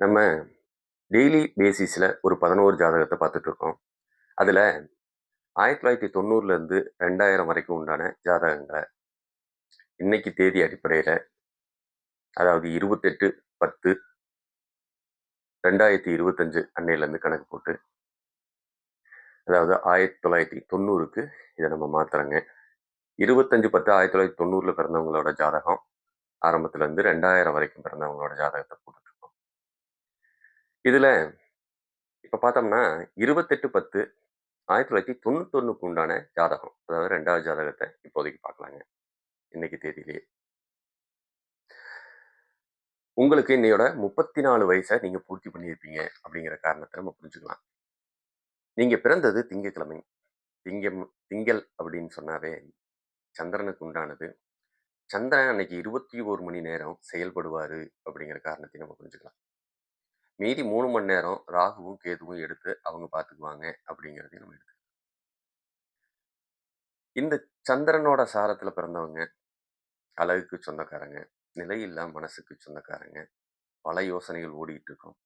நம்ம டெய்லி பேசிஸில் ஒரு பதினோரு ஜாதகத்தை பார்த்துட்ருக்கோம் அதில் ஆயிரத்தி தொள்ளாயிரத்தி தொண்ணூறுலேருந்து ரெண்டாயிரம் வரைக்கும் உண்டான ஜாதகங்களை இன்னைக்கு தேதி அடிப்படையில் அதாவது இருபத்தெட்டு பத்து ரெண்டாயிரத்தி இருபத்தஞ்சு அன்னையிலேருந்து கணக்கு போட்டு அதாவது ஆயிரத்தி தொள்ளாயிரத்தி தொண்ணூறுக்கு இதை நம்ம மாத்துறோங்க. இருபத்தஞ்சு பத்து ஆயிரத்தி தொள்ளாயிரத்தி தொண்ணூறில் பிறந்தவங்களோட ஜாதகம் ஆரம்பத்துலேருந்து ரெண்டாயிரம் வரைக்கும் பிறந்தவங்களோட ஜாதகத்தை போட்டுருக்கோம் இதில் இப்போ பார்த்தோம்னா இருபத்தெட்டு பத்து ஆயிரத்தி தொள்ளாயிரத்தி தொண்ணூத்தொன்னுக்கு உண்டான ஜாதகம். அதாவது ரெண்டாவது ஜாதகத்தை இப்போதைக்கு பார்க்கலாங்க இன்னைக்கு தேதியிலேயே. உங்களுக்கு இன்னையோட முப்பத்தி நாலு வயசை நீங்க பூர்த்தி பண்ணியிருப்பீங்க அப்படிங்கிற காரணத்தை நம்ம புரிஞ்சுக்கலாம். நீங்க பிறந்தது திங்கக்கிழமை. திங்கம் திங்கள் அப்படின்னு சொன்னாவே சந்திரனுக்கு உண்டானது. சந்திரன் அன்னைக்கு இருபத்தி ஒரு மணி நேரம் செயல்படுவாரு அப்படிங்கிற காரணத்தை நம்ம புரிஞ்சுக்கலாம். மீதி மூணு மணி நேரம் ராகுவும் கேதுவும் எடுத்து அவங்க பார்த்துக்குவாங்க அப்படிங்கிறதையும் நம்ம எடுத்து இந்த சந்திரனோட சாரத்தில் பிறந்தவங்க அழகுக்கு சொந்தக்காரங்க நிலையில்லா மனசுக்கு சொந்தக்காரங்க பல யோசனைகள் ஓடிட்டு இருக்கோம்.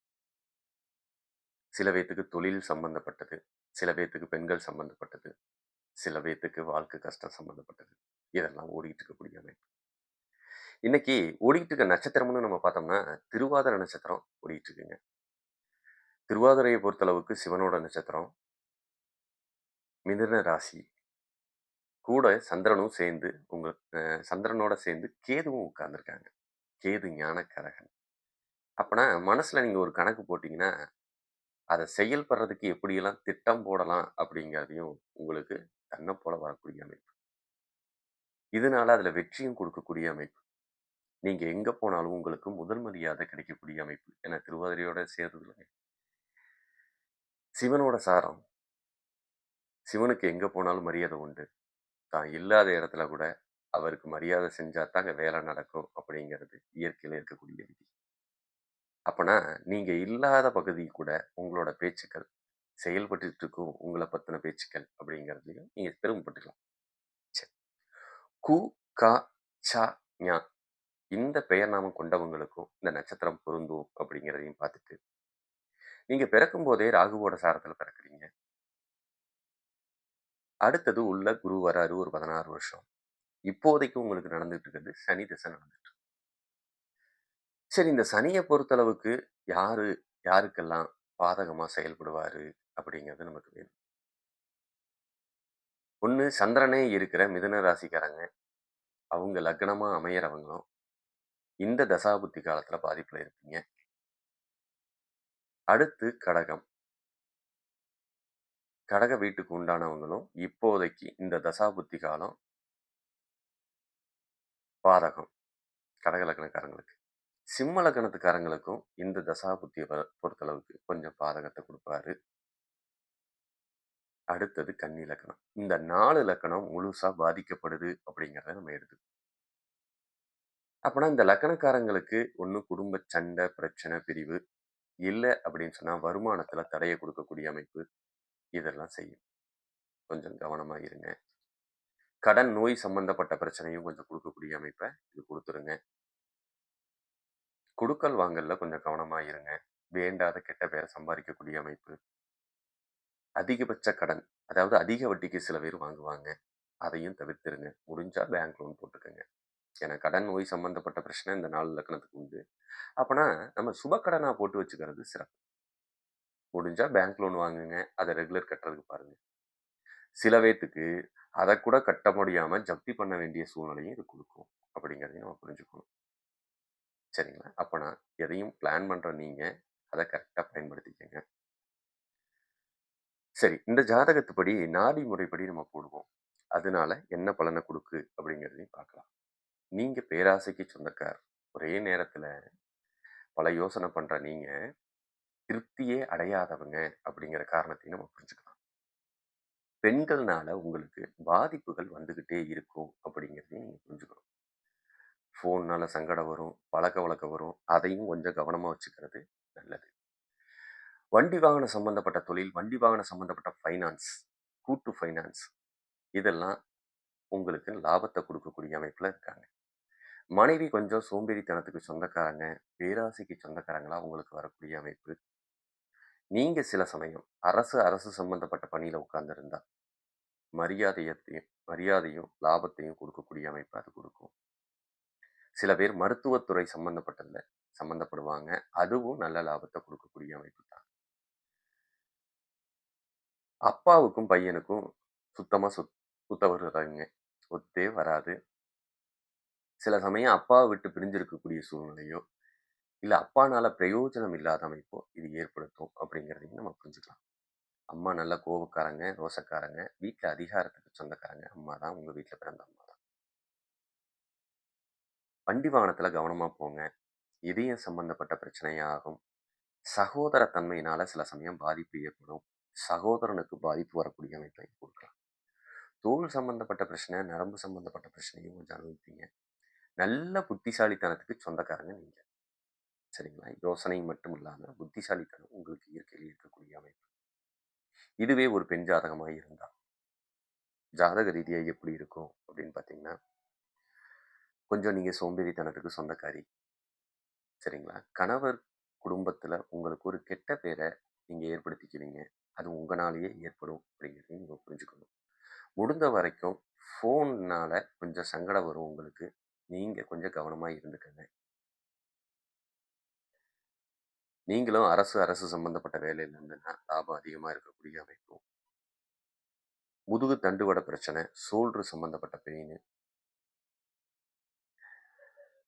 சில பேத்துக்கு தொழில் சம்பந்தப்பட்டது சில பேத்துக்கு பெண்கள் சம்பந்தப்பட்டது சில பேத்துக்கு வாழ்க்கை கஷ்டம் சம்பந்தப்பட்டது இதெல்லாம் ஓடிட்டு இருக்கக்கூடிய அமைப்பு. இன்னைக்கு ஓடிக்கிட்டு இருக்க நட்சத்திரம்னு நம்ம பார்த்தோம்னா திருவாதிர நட்சத்திரம் ஓடிக்கிட்டு இருக்குங்க. திருவாதிரையை பொறுத்தளவுக்கு சிவனோட நட்சத்திரம். மிதன ராசி. கூட சந்திரனும் சேர்ந்து உங்க சந்திரனோட சேர்ந்து கேதுவும் உட்கார்ந்துருக்காங்க. கேது ஞானக்கரகன். அப்போனா மனசில் நீங்கள் ஒரு கணக்கு போட்டிங்கன்னா அதை செயல்படுறதுக்கு எப்படியெல்லாம் திட்டம் போடலாம் அப்படிங்கிறதையும் உங்களுக்கு தன்னை போல வரக்கூடிய அமைப்பு. இதனால அதில் வெற்றியும் கொடுக்கக்கூடிய அமைப்பு. நீங்கள் எங்க போனாலும் உங்களுக்கு முதல் மரியாதை கிடைக்கக்கூடிய அமைப்பு. ஏன்னா திருவாதிரையோட சேர்ந்ததில்லை சிவனோட சாரம். சிவனுக்கு எங்கே போனாலும் மரியாதை உண்டு. தான் இல்லாத இடத்துல கூட அவருக்கு மரியாதை செஞ்சால் தாங்க வேலை நடக்கும் அப்படிங்கிறது இயற்கையில் இருக்கக்கூடிய விதி. அப்பனா நீங்கள் இல்லாத பகுதி கூட உங்களோட பேச்சுக்கள் செயல்பட்டு இருக்கும் உங்களை பற்றின பேச்சுக்கள் அப்படிங்கிறதையும் நீங்கள் பெருமைப்பட்டுக்கலாம் சரி. கு கா சா ஞா இந்த பெயர் நாமம் கொண்டவங்களுக்கும் இந்த நட்சத்திரம் பொருந்தும் அப்படிங்கிறதையும் பார்த்துட்டு நீங்க பிறக்கும் போதே ராகுவோட சாரத்துல பிறக்குறீங்க. அடுத்தது உள்ள குரு வராரு ஒரு பதினாறு வருஷம். இப்போதைக்கு உங்களுக்கு நடந்துட்டு இருக்கிறது சனி திசை நடந்துட்டு இருக்கு. சரி இந்த சனியை பொறுத்தளவுக்கு யாரு யாருக்கெல்லாம் பாதகமா செயல்படுவாரு அப்படிங்கிறது நமக்கு வேணும். ஒண்ணு சந்திரனே இருக்கிற மிதுன ராசிக்காரங்க. அவங்க லக்னமா அமையிறவங்களும் இந்த தசாபுத்தி காலத்துல பாதிப்பில் இருப்பீங்க. அடுத்து கடகம். கடக வீட்டுக்கு உண்டானவங்களும் இப்போதைக்கு இந்த தசாபுத்தி காலம் பாதகம். கடக லக்கணக்காரங்களுக்கு சிம்ம லக்கணத்துக்காரங்களுக்கும் இந்த தசாபுத்தியை பொறுத்தளவுக்கு கொஞ்சம் பாதகத்தை கொடுப்பாரு. அடுத்தது கன்னி லக்கணம் இந்த நாலு லக்கணம் முழுசா பாதிக்கப்படுது அப்படிங்கிறத நம்ம எடுத்துக்கணும் அப்பனா இந்த லக்கணக்காரங்களுக்கு ஒண்ணு குடும்ப சண்டை பிரச்சனை பிரிவு இல்லை அப்படின்னு சொன்னா வருமானத்துல தடையை கொடுக்கக்கூடிய அமைப்பு இதெல்லாம் செய்யும். கொஞ்சம் கவனமா இருங்க. கடன் நோய் சம்பந்தப்பட்ட பிரச்சனையும் கொஞ்சம் கொடுக்கக்கூடிய அமைப்பை இது கொடுத்துருங்க. கொடுக்கல் வாங்கல்ல கொஞ்சம் கவனமா இருங்க. வேண்டாத கெட்ட பேரை சம்பாதிக்கக்கூடிய அமைப்பு. அதிகபட்ச கடன் அதாவது அதிக வட்டிக்கு சில பேர் வாங்குவாங்க. அதையும் தவிர்த்துருங்க. முடிஞ்சா பேங்க் லோன் போட்டுக்கோங்க. ஏன்னா கடன் நோய் சம்பந்தப்பட்ட பிரச்சனை இந்த நாலு லக்கணத்துக்கு உண்டு. அப்போனா நம்ம சுப கடனா போட்டு வச்சுக்கிறது சிறப்பு. முடிஞ்சால் பேங்க் லோன் வாங்குங்க அதை ரெகுலர் கட்டுறதுக்கு பாருங்கள் சில பேத்துக்கு அதை கூட கட்ட முடியாமல் ஜப்தி பண்ண வேண்டிய சூழ்நிலையும் இது கொடுக்கும். அப்படிங்கிறதையும் நம்ம புரிஞ்சுக்கணும். சரிங்களா? அப்போனா எதையும் பிளான் பண்ணுற நீங்கள் அதை கரெக்டாக பயன்படுத்திக்கங்க. சரி இந்த ஜாதகத்துப்படி நாடி முறைப்படி நம்ம போடுவோம். அதனால என்ன பலனை கொடுக்கு அப்படிங்கிறதையும் பார்க்கலாம். நீங்க பேராசைக்கு சொந்தக்கார். ஒரே நேரத்துல பல யோசனை பண்ற நீங்க திருப்தியே அடையாதவங்க அப்படிங்கிற காரணத்தையும் நம்ம புரிஞ்சுக்கலாம். பெண்கள்னால உங்களுக்கு பாதிப்புகள் வந்துகிட்டே இருக்கும் அப்படிங்கிறதையும் நீங்க புரிஞ்சுக்கணும். ஃபோன்னால சங்கடம் வரும் பழக்க வழக்கம் வரும் அதையும் கொஞ்சம் கவனமாக வச்சுக்கிறது நல்லது. வண்டி வாகனம் சம்பந்தப்பட்ட தொழில் வண்டி வாகனம் சம்பந்தப்பட்ட ஃபைனான்ஸ் கூட்டு ஃபைனான்ஸ் இதெல்லாம் உங்களுக்கு லாபத்தை கொடுக்கக்கூடிய அமைப்பில் இருக்காங்க. மனைவி கொஞ்சம் சோம்பேறித்தனத்துக்கு சொந்தக்காரங்க, பேராசைக்கு சொந்தக்காரங்களா உங்களுக்கு வரக்கூடிய அமைப்பு. நீங்க சில சமயம் அரசு அரசு சம்பந்தப்பட்ட பணியில உட்கார்ந்துருந்தா மரியாதையத்தையும் மரியாதையும், லாபத்தையும் கொடுக்கக்கூடிய அமைப்பு அது கொடுக்கும் சில பேர் மருத்துவத்துறை சம்பந்தப்பட்டதுல சம்பந்தப்படுவாங்க. அதுவும் நல்ல லாபத்தை கொடுக்கக்கூடிய அமைப்பு தான். அப்பாவுக்கும், பையனுக்கும் சுத்தமா சுத் ஒத்து ஒத்தே வராது. சில சமயம் அப்பாவை விட்டு பிரிஞ்சிருக்கக்கூடிய சூழ்நிலையோ, இல்லை அப்பானால பிரயோஜனம் இல்லாத அமைப்போ இது ஏற்படுத்தும் அப்படிங்கிறதையும் நம்ம புரிஞ்சுக்கலாம். அம்மா நல்ல கோபக்காரங்க ரோசக்காரங்க, வீட்டில் அதிகாரத்துக்கு சொந்தக்காரங்க. அம்மா தான் உங்கள் வீட்டில் பிறந்த அம்மா தான். வண்டி வாகனத்தில் கவனமாக போங்க. இதயம் சம்பந்தப்பட்ட பிரச்சனையாகும். சகோதர தன்மையினால சில சமயம் பாதிப்பு ஏற்படும். சகோதரனுக்கு பாதிப்பு வரக்கூடிய அமைப்பை கொடுக்கலாம் தோல் சம்பந்தப்பட்ட பிரச்சனை, நரம்பு சம்பந்தப்பட்ட பிரச்சனையும் கொஞ்சம் அனுபவிப்பீங்க. நல்ல புத்திசாலித்தனத்துக்கு சொந்தக்காரங்க நீங்கள் சரிங்களா? யோசனை மட்டும் இல்லாமல் புத்திசாலித்தனம் உங்களுக்கு இயற்கையில் இருக்கக்கூடிய அமைப்பு. இதுவே ஒரு பெண் ஜாதகமாக இருந்தால் ஜாதக ரீதியாக எப்படி இருக்கும் அப்படின்னு பார்த்தீங்கன்னா, கொஞ்சம் நீங்கள் சோம்பேறித்தனத்துக்கு சொந்தக்காரி. சரிங்களா? கணவர் குடும்பத்தில் உங்களுக்கு ஒரு கெட்ட பேரை நீங்கள் ஏற்படுத்திக்குவீங்க. அது உங்களாலேயே ஏற்படும் அப்படிங்கிறதையும் நீங்கள் புரிஞ்சுக்கணும். முடிந்த வரைக்கும் ஃபோன்னால கொஞ்சம் சங்கடம் வரும் உங்களுக்கு. நீங்க கொஞ்சம் கவனமா இருந்துக்கங்க. நீங்களும் அரசு அரசு சம்பந்தப்பட்ட வேலையில இருந்ததுன்னா லாபம் அதிகமா இருக்கக்கூடிய அமைப்பும் முதுகு தண்டுவட பிரச்சனை, ஷோல்டர் சம்பந்தப்பட்ட பெயின்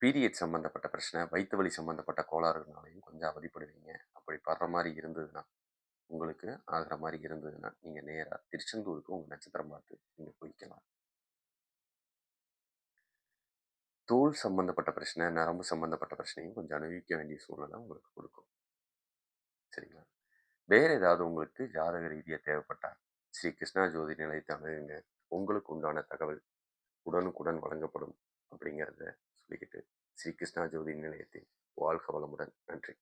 பீரியட் சம்பந்தப்பட்ட பிரச்சனை, வயிற்று வலி சம்பந்தப்பட்ட கோளாறுனாலையும் கொஞ்சம் அவதிப்படுவீங்க. அப்படி படுற மாதிரி இருந்ததுன்னா, உங்களுக்கு ஆகிற மாதிரி இருந்ததுன்னா, நீங்கள் நேராக திருச்செந்தூருக்கு உங்கள் நட்சத்திரம் பார்த்து தோல் சம்மந்தப்பட்ட பிரச்சனை, நரம்பு சம்மந்தப்பட்ட பிரச்சனையும் கொஞ்சம் அனுபவிக்க வேண்டிய சூழ்நிலை உங்களுக்கு கொடுக்கும் சரிங்களா? வேறு ஏதாவது உங்களுக்கு ஜாதக ரீதியாக தேவைப்பட்டால் ஸ்ரீ கிருஷ்ணா ஜோதி நிலையத்தை அணுகுங்க. உங்களுக்கு உண்டான தகவல் உடனுக்குடன் வழங்கப்படும் அப்படிங்கிறத சொல்லிக்கிட்டு, ஸ்ரீ கிருஷ்ணா ஜோதி நிலையத்தை வாழ்க வளமுடன். நன்றி.